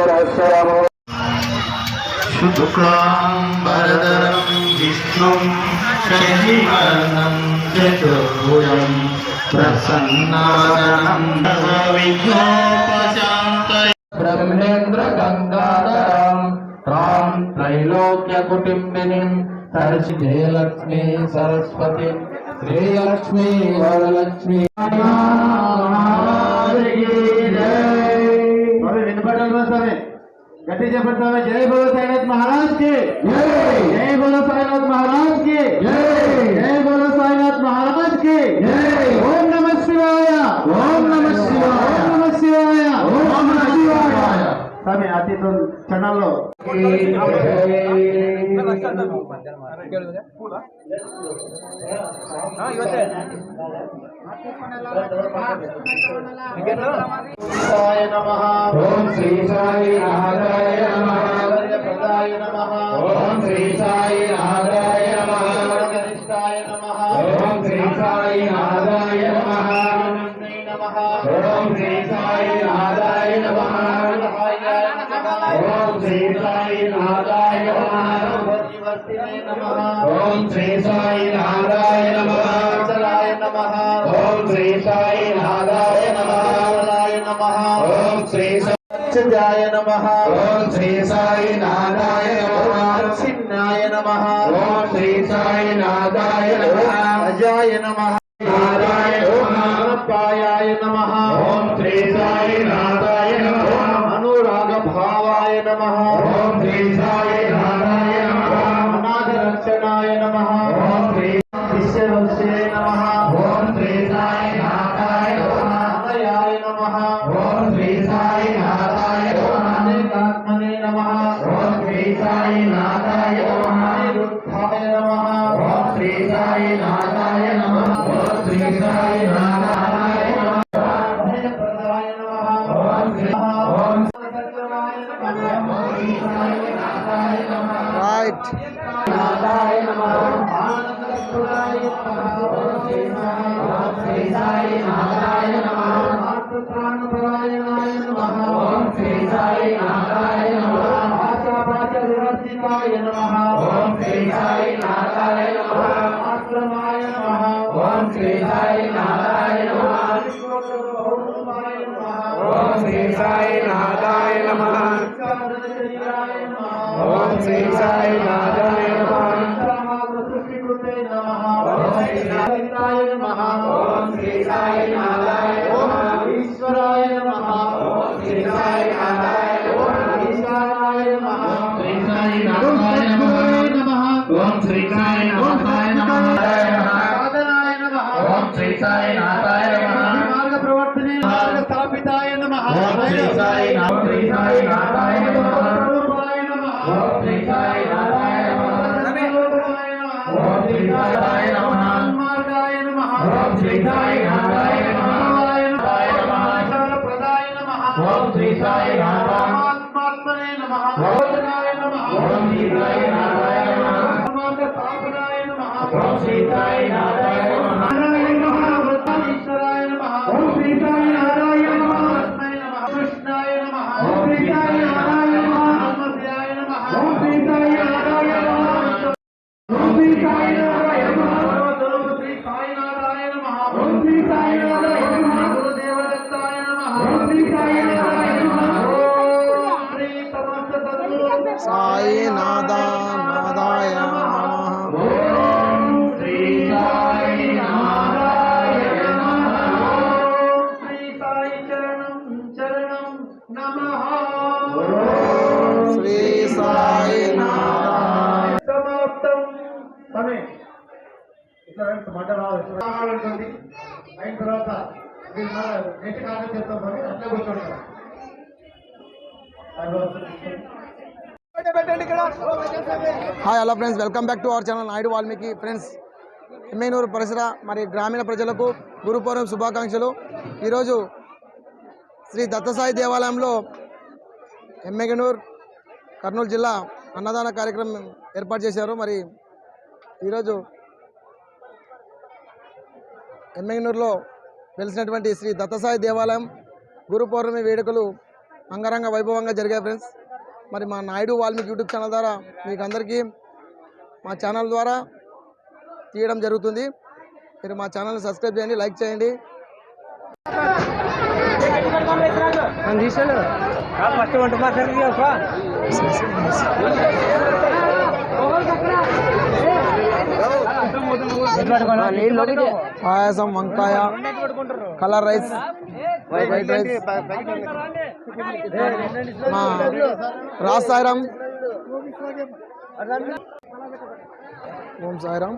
సంవత్సరము शुक्लाम्बरधरं विष्णुं शशिवर्णं चतुर्भुजं प्रसन्नादनं विघ्नोपशान्तये బ్రహ్మేంద్ర గంగాధరం రాం త్రైలోక్య కుటుంబిని సరసి జయలక్ష్మి సరస్వతి శ్రీలక్ష్మి వరలక్ష్మి వినపడాలి స్వామి गति ज़बरदस्त तो में जय बोलो साईनाथ महाराज के। जय। जय बोलो साईनाथ महाराज के। जय। जय बोलो साईनाथ महाराज के। जय। ओम नमः शिवाय। ओम नमः शिवाय। ओम नमः शिवाय। ओम नमः शिवाय। सामे आते तो चना लो। हाँ। नमः ఓం శ్రీ సాయి నారాయ నమః. ఓం శ్రీ సాయి నారాయ నమః ఓం శ్రీ సాయి నారాయ నమః ఓం శ్రీ సాయి నమః నమః ఓం శ్రీ సాయి నమః నమః ఓం శ్రీ సాయి నమః ఓం శ్రీ సాయి శ్రీ సా- సత్యజాయ నమః. ఓం శ్రీ సాయి నారాయ నమః. చిన్నాయ నమః. ఓం శ్రీ సాయి నారాయ నమః. అజాయ నమః. నమః. పాయాయ నమః. ఓం శ్రీ సాయి నారాయ నమః. అనురాగ భావాయ నమః. శ్రీ సాయి నారాయ నమః ప్రవర్తనే మార్గ స్థాపితాయ నమః ఓం శ్రీ సాయి నా- శ్రీ సాయి నారాయ నమః నమః ఓం శ్రీ సాయి నారాయ పరమాత్మాత్మనే నమః భోజనాయ నమః ఓం శ్రీ తర్వాత మీరు నెక్స్ట్ కామెంట్ చేస్తాం అట్లా కూర్చోండి hi hello friends welcome back to our channel Naidu Valmiki friends Emmenuru పరిసర మరి గ్రామీణ ప్రజలకు గురుపూర్వం శుభాకాంక్షలు. ఈరోజు శ్రీ దత్తసాయి దేవాలయంలో ఎమ్మెగనూర్ కర్నూలు జిల్లా అన్నదాన కార్యక్రమం ఏర్పాటు చేశారు. మరి ఈరోజు ఎమ్మెగనూరులో వెలిసినటువంటి శ్రీ దత్తసాయి దేవాలయం గురు పౌర్ణమి వేడుకలు అంగరంగ వైభవంగా జరిగాయి ఫ్రెండ్స్. మరి మా నాయుడు వాల్మీకి యూట్యూబ్ ఛానల్ ద్వారా మీకు అందరికీ మా ఛానల్ ద్వారా తీయడం జరుగుతుంది. మీరు మా ఛానల్ని సబ్స్క్రైబ్ చేయండి లైక్ చేయండి. పాయసం వంకాయ కలర్ రైస్ వైట్ రైస్. మా రాజ్ సాయిరామ్ ఓం సాయిరామ్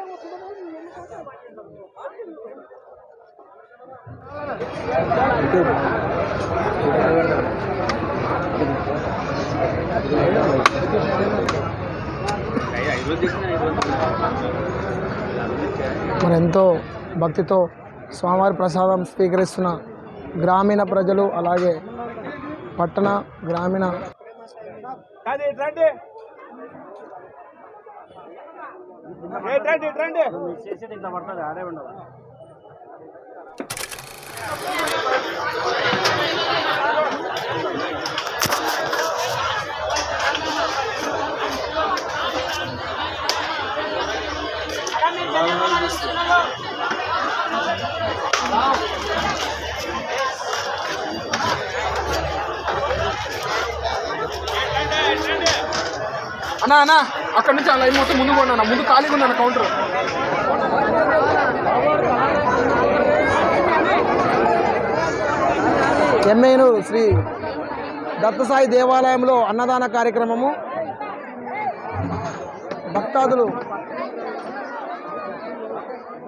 మరి ఎంతో భక్తితో స్వామివారి ప్రసాదం స్వీకరిస్తున్న గ్రామీణ ప్రజలు అలాగే పట్టణ గ్రామీణ అన్నా అన్నా అక్కడ నుంచి అలా మొత్తం ముందు కొన్నా ముందు ఖాళీగా ఉన్నాను కౌంటర్ ఎమ్మెను శ్రీ దత్తసాయి దేవాలయంలో అన్నదాన కార్యక్రమము. భక్తాదులు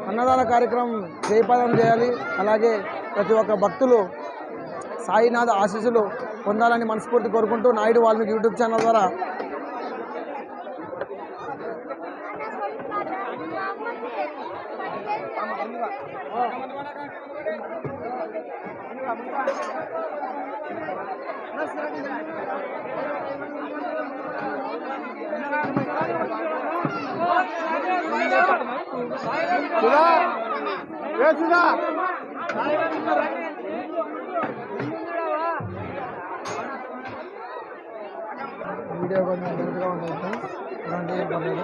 అన్నదాన కార్యక్రమం జయపాదం చేయాలి. అలాగే ప్రతి ఒక్క భక్తులు సాయినాథ ఆశీస్సులు పొందాలని మనస్ఫూర్తి కోరుకుంటూ నాయుడు వాల్మీకి యూట్యూబ్ ఛానల్ ద్వారా వీడియో కొంచెం డెప్త్గా ఉంటుంది ఫ్రెండ్స్. ఎలాంటి ఏం పర్లేదు.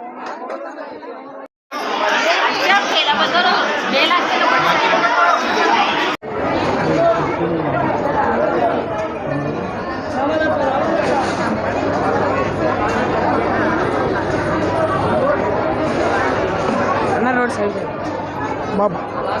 baba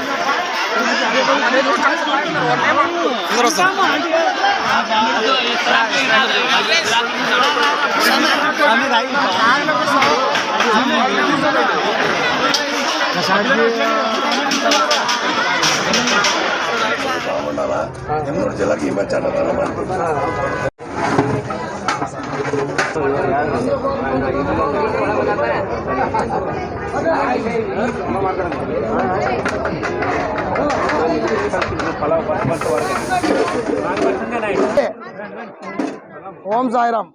Yang Ini lagi baca ఓం సాయిరామ్.